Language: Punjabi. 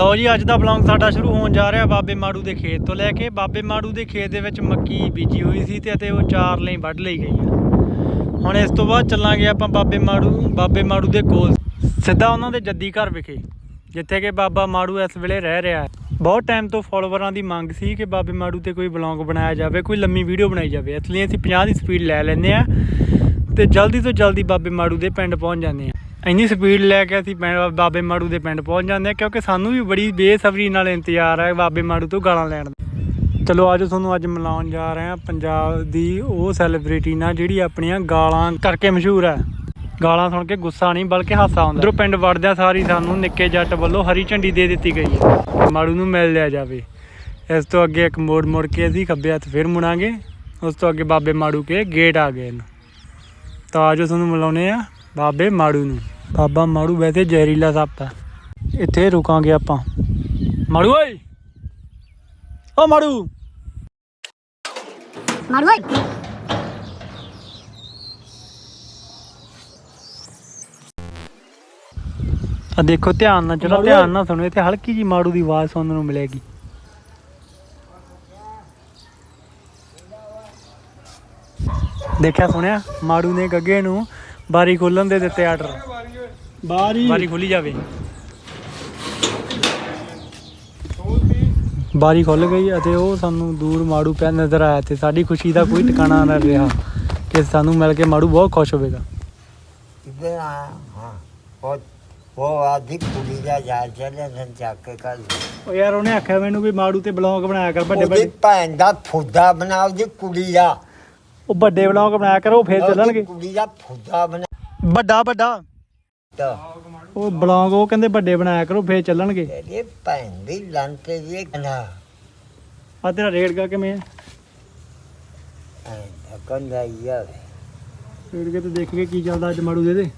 ਲਓ ਜੀ, ਅੱਜ ਦਾ ਬਲੌਗ ਸਾਡਾ ਸ਼ੁਰੂ ਹੋਣ ਜਾ ਰਿਹਾ ਬਾਬੇ ਮਾੜੂ ਦੇ ਖੇਤ ਤੋਂ ਲੈ ਕੇ। ਬਾਬੇ ਮਾੜੂ ਦੇ ਖੇਤ ਦੇ ਵਿੱਚ ਮੱਕੀ ਬੀਜੀ ਹੋਈ ਸੀ ਤੇ ਅਤੇ ਉਹ ਚਾਰ ਲਈ ਵੱਢ ਲਈ ਗਈ ਆ। ਹੁਣ ਇਸ ਤੋਂ ਬਾਅਦ ਚੱਲਾਂਗੇ ਆਪਾਂ ਬਾਬੇ ਮਾੜੂ ਬਾਬੇ ਮਾੜੂ ਦੇ ਕੋਲ। ਸਿੱਧਾ ਉਹਨਾਂ ਦੇ ਜੱਦੀ ਘਰ ਵਿਖੇ, ਜਿੱਥੇ ਕਿ ਬਾਬਾ ਮਾੜੂ ਇਸ ਵੇਲੇ ਰਹਿ ਰਿਹਾ ਹੈ। ਬਹੁਤ ਟਾਈਮ ਤੋਂ ਫੋਲੋਵਰਾਂ ਦੀ ਮੰਗ ਸੀ ਕਿ ਬਾਬੇ ਮਾੜੂ ਤੇ ਕੋਈ ਬਲੌਗ ਬਣਾਇਆ ਜਾਵੇ, ਕੋਈ ਲੰਮੀ ਵੀਡੀਓ ਬਣਾਈ ਜਾਵੇ। ਇਸ ਲਈ ਅਸੀਂ 50 ਦੀ ਸਪੀਡ ਲੈ ਲੈਂਦੇ ਆ ਤੇ ਜਲਦੀ ਤੋਂ ਜਲਦੀ ਬਾਬੇ ਮਾੜੂ ਦੇ ਪਿੰਡ ਪਹੁੰਚ ਜਾਂਦੇ ਆ ਇੰਨੀ ਸਪੀਡ ਲੈ ਕੇ ਅਸੀਂ ਪਿੰਡ ਬਾਬੇ ਮਾੜੂ ਦੇ ਪਿੰਡ ਪਹੁੰਚ ਜਾਂਦੇ ਆ ਕਿਉਂਕਿ ਸਾਨੂੰ ਵੀ ਬੜੀ ਬੇਸਬਰੀ ਨਾਲ ਇੰਤਜ਼ਾਰ ਹੈ ਬਾਬੇ ਮਾੜੂ ਤੋਂ ਗਾਲਾਂ ਲੈਣ ਦਾ। ਚਲੋ ਅੱਜ ਤੁਹਾਨੂੰ ਅੱਜ ਮਿਲਾਉਣ ਜਾ ਰਹੇ ਹਾਂ ਪੰਜਾਬ ਦੀ ਉਹ ਸੈਲੀਬ੍ਰਿਟੀ ਨਾਲ ਜਿਹੜੀ ਆਪਣੀਆਂ ਗਾਲਾਂ ਕਰਕੇ ਮਸ਼ਹੂਰ ਹੈ। ਗਾਲਾਂ ਸੁਣ ਕੇ ਗੁੱਸਾ ਨਹੀਂ, ਬਲਕਿ ਹਾਸਾ ਆਉਂਦਾ। ਉਧਰੋਂ ਪਿੰਡ ਵੜਦਿਆਂ ਸਾਰੀ ਸਾਨੂੰ ਨਿੱਕੇ ਜੱਟ ਵੱਲੋਂ ਹਰੀ ਝੰਡੀ ਦੇ ਦਿੱਤੀ ਗਈ ਹੈ। ਮਾੜੂ ਨੂੰ ਮਿਲ ਲਿਆ ਜਾਵੇ। ਇਸ ਤੋਂ ਅੱਗੇ ਇੱਕ ਮੋੜ ਮੁੜ ਕੇ ਅਸੀਂ ਖੱਬੇ ਹੱਥ ਫਿਰ ਮੁੜਾਂਗੇ। ਉਸ ਤੋਂ ਅੱਗੇ ਬਾਬੇ ਮਾੜੂ ਕੇ ਗੇਟ ਆ ਗਏ ਨੇ ਤਾਂ ਆਜੋ ਤੁਹਾਨੂੰ ਮਿਲਾਉਨੇ ਆ ਬਾਬੇ ਮਾੜੂ ਨੂੰ। ਬਾਬਾ ਮਾੜੂ ਵੈਸੇ ਜ਼ਹਿਰੀਲਾ ਸੱਪ ਹੈ। ਇੱਥੇ ਰੁਕਾਂਗੇ ਆਪਾਂ। ਮਾੜੂ ਓਏ! ਓ ਮਾੜੂ! ਮਾਰੂ ਓਏ! ਆ ਦੇਖੋ ਧਿਆਨ ਨਾਲ ਚਲੋ ਧਿਆਨ ਨਾਲ ਸੁਣੋ ਇੱਥੇ ਹਲਕੀ ਜੀ ਮਾੜੂ ਦੀ ਆਵਾਜ਼ ਸੁਣਨ ਨੂੰ ਮਿਲੇਗੀ। ਦੇਖਿਆ ਸੁਣਿਆ? ਮਾੜੂ ਨੇ ਗੱਗੇ ਨੂੰ ਬਾਰੀ ਖੋਲਣ ਦੇ ਦਿੱਤੇ ਆਰਡਰ। ਬਾਰੀ। ਬਾਰੀ ਖੁੱਲੀ ਜਾਵੇ। ਬਾਰੀ ਖੁੱਲ ਗਈ ਅਤੇ ਉਹ ਸਾਨੂੰ ਦੂਰ ਮਾੜੂ ਪਿਆ ਨਜ਼ਰ ਆਇਆ ਤੇ ਸਾਡੀ ਖੁਸ਼ੀ ਦਾ ਕੋਈ ਟਿਕਾਣਾ ਨਾ ਰਿਹਾ ਕਿ ਸਾਨੂੰ ਮਿਲ ਕੇ ਮਾੜੂ ਬਹੁਤ ਖੁਸ਼ ਹੋਵੇਗਾ। ਇੱਧਰ ਆਇਆ ਹਾਂ ਉਹ ਉਹ ਆਧੀ ਕੁੜੀ ਦਾ ਯਾਰ ਚਲੇ ਨੰ ਕੱਲ ਉਹ ਯਾਰ ਉਹਨੇ ਆਖਿਆ ਮੈਨੂੰ ਵੀ ਮਾੜੂ ਤੇ ਬਲੌਗ ਬਣਾਇਆ ਕਰ ਵੱਡੇ ਉਹਦੀ ਭੈਣ ਦਾ ਫੁੱਦਾ ਬਣਾਉ ਦੀ। ਉਹ ਵੱਡੇ ਬਲੌਗ ਬਣਾਇਆ ਕਰੋ ਫੇਰ ਚੱਲਣਗੇ। ਕੁੜੀ ਦਾ ਫੁੱਦਾ ਬਣਾ ਵੱਡਾ ਵੱਡਾ। ਉਹ ਬਲੌਗ ਉਹ ਕਹਿੰਦੇ ਵੱਡੇ ਬਣਾਇਆ ਕਰੋ ਫੇਰ ਚੱਲਣਗੇ। ਤੇਰੀ ਭੈਣ ਦੀ ਲੰਤੇ ਦੀ ਕਨਾ ਆ ਤੇਰਾ ਰੇਟ ਕਾ ਕਿਵੇਂ ਹੈ ਕੰਦਾ ਯਾਰ ਰੇਟ ਕੇ ਤੇ ਦੇਖ ਕੇ ਕੀ ਚੱਲਦਾ ਅੱਜ ਮਾੜੂ ਦੇ ਦੇ